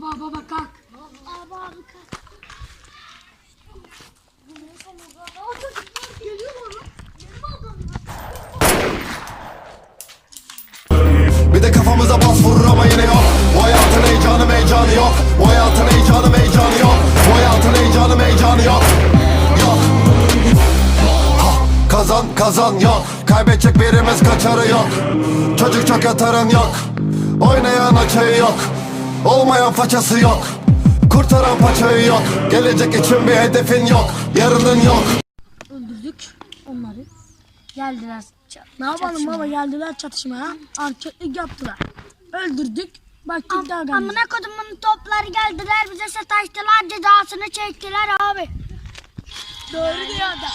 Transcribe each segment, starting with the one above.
Baba baba kalk. Abi abi kalk. Bir de kafamıza bas vurur ama yine yok. Bu hayatın heyecanı heyecanı yok. Bu hayatın heyecanı heyecanı yok. Bu hayatın heyecanı heyecanı yok. Yok. Ha, Kazan kazan yok. Kaybedecek birimiz kaçarı yok. Çocuk çok yatarın yok. Oynayan açığı yok Olmayan façası yok Kurtaran paçayı yok Gelecek için bir hedefin yok Yarının yok Öldürdük onları. Geldiler. Ne yapalım çatışmaya. baba geldiler çatışmaya. Erkeklik yaptılar. Öldürdük. Baktık daha geldi. Amına kodumun topları geldiler bize sataştılar cezasını çektiler abi. Doğru diyor da.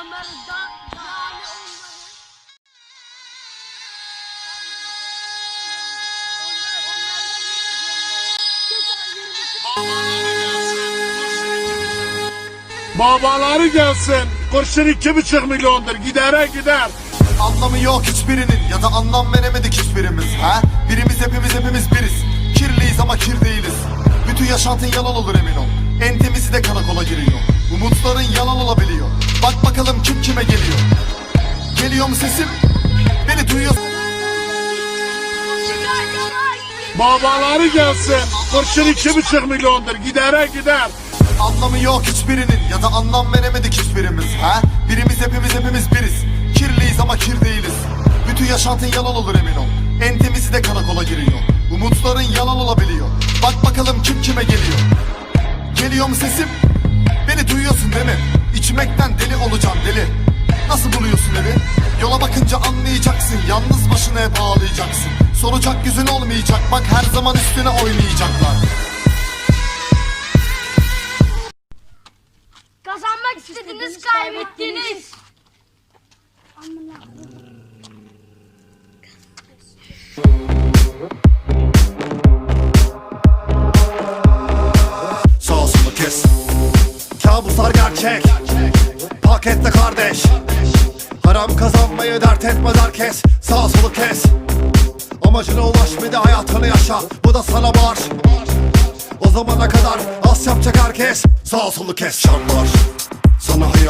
Onları da Babaları gelsin. Kurşun iki buçuk milyondur. Gidere gider. Anlamı yok hiçbirinin ya da anlam veremedik hiçbirimiz ha? Birimiz hepimiz hepimiz biriz Kirliyiz ama kir değiliz Bütün yaşantın yalan olur emin ol En temizi de karakola giriyor Umutların yalan olabiliyor Bak bakalım kim kime geliyor Geliyor mu sesim? Beni duyuyor Babaları gelsin. Kurşun iki buçuk milyondur. Gidere gider. Anlamı yok hiçbirinin ya da anlam veremedik hiçbirimiz ha? Birimiz hepimiz hepimiz biriz Kirliyiz ama kir değiliz Bütün yaşantın yalan olur emin ol En temizi de karakola giriyor Umutların yalan olabiliyor Bak bakalım kim kime geliyor Geliyor mu sesim? Beni duyuyorsun değil mi? İçmekten deli olacağım deli Nasıl buluyorsun evi? Yola bakınca anlayacaksın Yalnız başına hep ağlayacaksın Soracak yüzün olmayacak. Bak her zaman üstüne oynayacaklar Kazanmak istediniz kaybettiniz. Sağ solu kes. Kabuslar gerçek. Pakette kardeş. Haram kazanmayı dert etmez herkes Amacına ulaş bir de hayatını yaşa. Bu da sana var O zamana kadar az yapacak herkes Sağ solu kes Şartlar Sana hayat